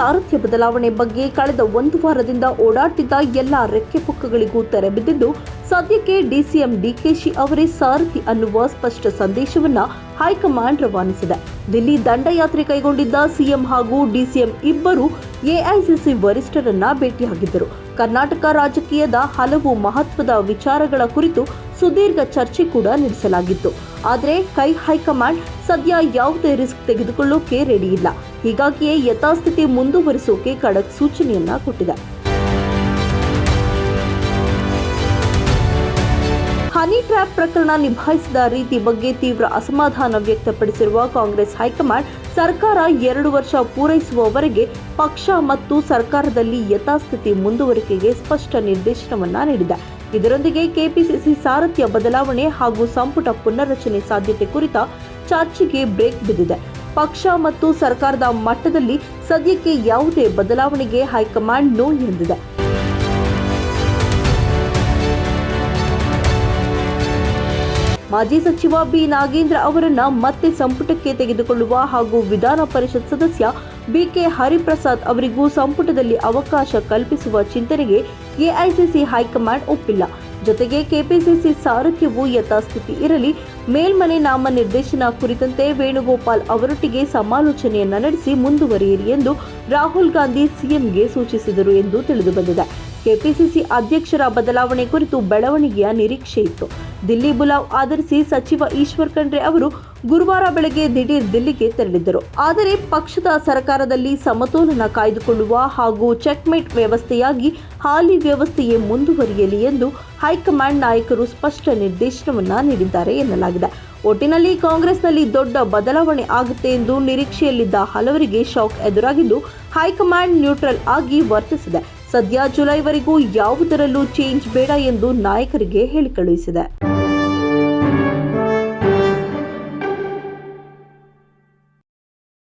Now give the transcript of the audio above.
ಸಾರಥ್ಯ ಬದಲಾವಣೆ ಬಗ್ಗೆ ಕಳೆದ ಒಂದು ವಾರದಿಂದ ಓಡಾಡ್ತಿದ್ದ ಎಲ್ಲ ರೆಕ್ಕೆ ಪುಕ್ಕಗಳಿಗೂ ತೆರೆ ಬಿದ್ದಿದ್ದು, ಸದ್ಯಕ್ಕೆ ಡಿಸಿಎಂ ಡಿಕೆಶಿ ಅವರೇ ಸಾರಥಿ ಅನ್ನುವ ಸ್ಪಷ್ಟ ಸಂದೇಶವನ್ನ ಹೈಕಮಾಂಡ್ ರವಾನಿಸಿದೆ. ದಿಲ್ಲಿ ದಂಡಯಾತ್ರೆ ಕೈಗೊಂಡಿದ್ದ ಸಿಎಂ ಹಾಗೂ ಡಿಸಿಎಂ ಇಬ್ಬರು ಎಐಸಿಸಿ ವರಿಷ್ಠರನ್ನ ಭೇಟಿಯಾಗಿದ್ದರು. ಕರ್ನಾಟಕ ರಾಜಕೀಯದ ಹಲವು ಮಹತ್ವದ ವಿಚಾರಗಳ ಕುರಿತು ಸುದೀರ್ಘ ಚರ್ಚೆ ಕೂಡ ನಡೆಸಲಾಗಿತ್ತು. ಆದರೆ ಕೈ ಹೈಕಮಾಂಡ್ ಸದ್ಯ ಯಾವುದೇ ರಿಸ್ಕ್ ತೆಗೆದುಕೊಳ್ಳೋಕೆ ರೆಡಿ ಇಲ್ಲ. ಹೀಗಾಗಿಯೇ ಯಥಾಸ್ಥಿತಿ ಮುಂದುವರಿಸೋಕೆ ಖಡಕ್ ಸೂಚನೆಯನ್ನ ಕೊಟ್ಟಿದೆ. ಹನಿ ಟ್ರ್ಯಾಪ್ ಪ್ರಕರಣ ನಿಭಾಯಿಸಿದ ರೀತಿ ಬಗ್ಗೆ ತೀವ್ರ ಅಸಮಾಧಾನ ವ್ಯಕ್ತಪಡಿಸಿರುವ ಕಾಂಗ್ರೆಸ್ ಹೈಕಮಾಂಡ್ ಸರ್ಕಾರ ಎರಡು ವರ್ಷ ಪೂರೈಸುವವರೆಗೆ ಪಕ್ಷ ಮತ್ತು ಸರ್ಕಾರದಲ್ಲಿ ಯಥಾಸ್ಥಿತಿ ಮುಂದುವರಿಕೆಗೆ ಸ್ಪಷ್ಟ ನಿರ್ದೇಶನವನ್ನ ನೀಡಿದೆ. ಇದರೊಂದಿಗೆ ಕೆಪಿಸಿಸಿ ಸಾರಥ್ಯ ಬದಲಾವಣೆ ಹಾಗೂ ಸಂಪುಟ ಪುನರ್ರಚನೆ ಸಾಧ್ಯತೆ ಕುರಿತ ಚರ್ಚೆಗೆ ಬ್ರೇಕ್ ಬಿದ್ದಿದೆ. ಪಕ್ಷ ಮತ್ತು ಸರ್ಕಾರದ ಮಟ್ಟದಲ್ಲಿ ಸದ್ಯಕ್ಕೆ ಯಾವುದೇ ಬದಲಾವಣೆಗೆ ಹೈಕಮಾಂಡ್ ನೋ ಎಂದಿದೆ ಮಾಜಿ ಸಚಿವ ಬಿ ನಾಗೇಂದ್ರ ಅವರನ್ನ ಮತ್ತೆ ಸಂಪುಟಕ್ಕೆ ತೆಗೆದುಕೊಳ್ಳುವ ಹಾಗೂ ವಿಧಾನ ಪರಿಷತ್ ಸದಸ್ಯ ಬಿಕೆ ಹರಿಪ್ರಸಾದ್ ಅವರಿಗೂ ಸಂಪುಟದಲ್ಲಿ ಅವಕಾಶ ಕಲ್ಪಿಸುವ ಚಿಂತನೆಗೆ ಎಐಸಿಸಿ ಹೈಕಮಾಂಡ್ ಒಪ್ಪಿಲ್ಲ. ಜೊತೆಗೆ ಕೆಪಿಸಿಸಿ ಸಾರಥ್ಯವು ಯಥಾಸ್ಥಿತಿ ಇರಲಿ, ಮೇಲ್ಮನೆ ನಾಮ ನಿರ್ದೇಶನ ಕುರಿತಂತೆ ವೇಣುಗೋಪಾಲ್ ಅವರೊಟ್ಟಿಗೆ ಸಮಾಲೋಚನೆಯನ್ನ ನಡೆಸಿ ಮುಂದುವರಿಯಿರಿ ಎಂದು ರಾಹುಲ್ ಗಾಂಧಿ ಸಿಎಂಗೆ ಸೂಚಿಸಿದರು ಎಂದು ತಿಳಿದುಬಂದಿದೆ ಕೆಪಿಸಿಸಿ ಅಧ್ಯಕ್ಷರ ಬದಲಾವಣೆ ಕುರಿತು ಬೆಳವಣಿಗೆಯ ನಿರೀಕ್ಷೆ ಇತ್ತು. ದಿಲ್ಲಿ ಬುಲಾವ್ ಆಧರಿಸಿ ಸಚಿವ ಈಶ್ವರ್ ಖಂಡ್ರೆ ಅವರು ಗುರುವಾರ ಬೆಳಗ್ಗೆ ದಿಢೀರ್ ದಿಲ್ಲಿಗೆ ತೆರಳಿದ್ದರು. ಆದರೆ ಪಕ್ಷದ ಸರ್ಕಾರದಲ್ಲಿ ಸಮತೋಲನ ಕಾಯ್ದುಕೊಳ್ಳುವ ಹಾಗೂ ಚೆಕ್ಮೇಟ್ ವ್ಯವಸ್ಥೆಯಾಗಿ ಹಾಲಿ ವ್ಯವಸ್ಥೆಯೇ ಮುಂದುವರಿಯಲಿ ಎಂದು ಹೈಕಮಾಂಡ್ ನಾಯಕರು ಸ್ಪಷ್ಟ ನಿರ್ದೇಶನವನ್ನು ನೀಡಿದ್ದಾರೆ ಎನ್ನಲಾಗಿದೆ. ಒಟ್ಟಿನಲ್ಲಿ ಕಾಂಗ್ರೆಸ್ನಲ್ಲಿ ದೊಡ್ಡ ಬದಲಾವಣೆ ಆಗುತ್ತೆ ಎಂದು ನಿರೀಕ್ಷೆಯಲ್ಲಿದ್ದ ಹಲವರಿಗೆ ಶಾಕ್ ಎದುರಾಗಿದ್ದು ಹೈಕಮಾಂಡ್ ನ್ಯೂಟ್ರಲ್ ಆಗಿ ವರ್ತಿಸಿದೆ. ಸದ್ಯ ಜುಲೈವರೆಗೂ ಯಾವುದರಲ್ಲೂ ಚೇಂಜ್ ಬೇಡ ಎಂದು ನಾಯಕರಿಗೆ ಹೇಳಿ ಕಳುಹಿಸಿದೆ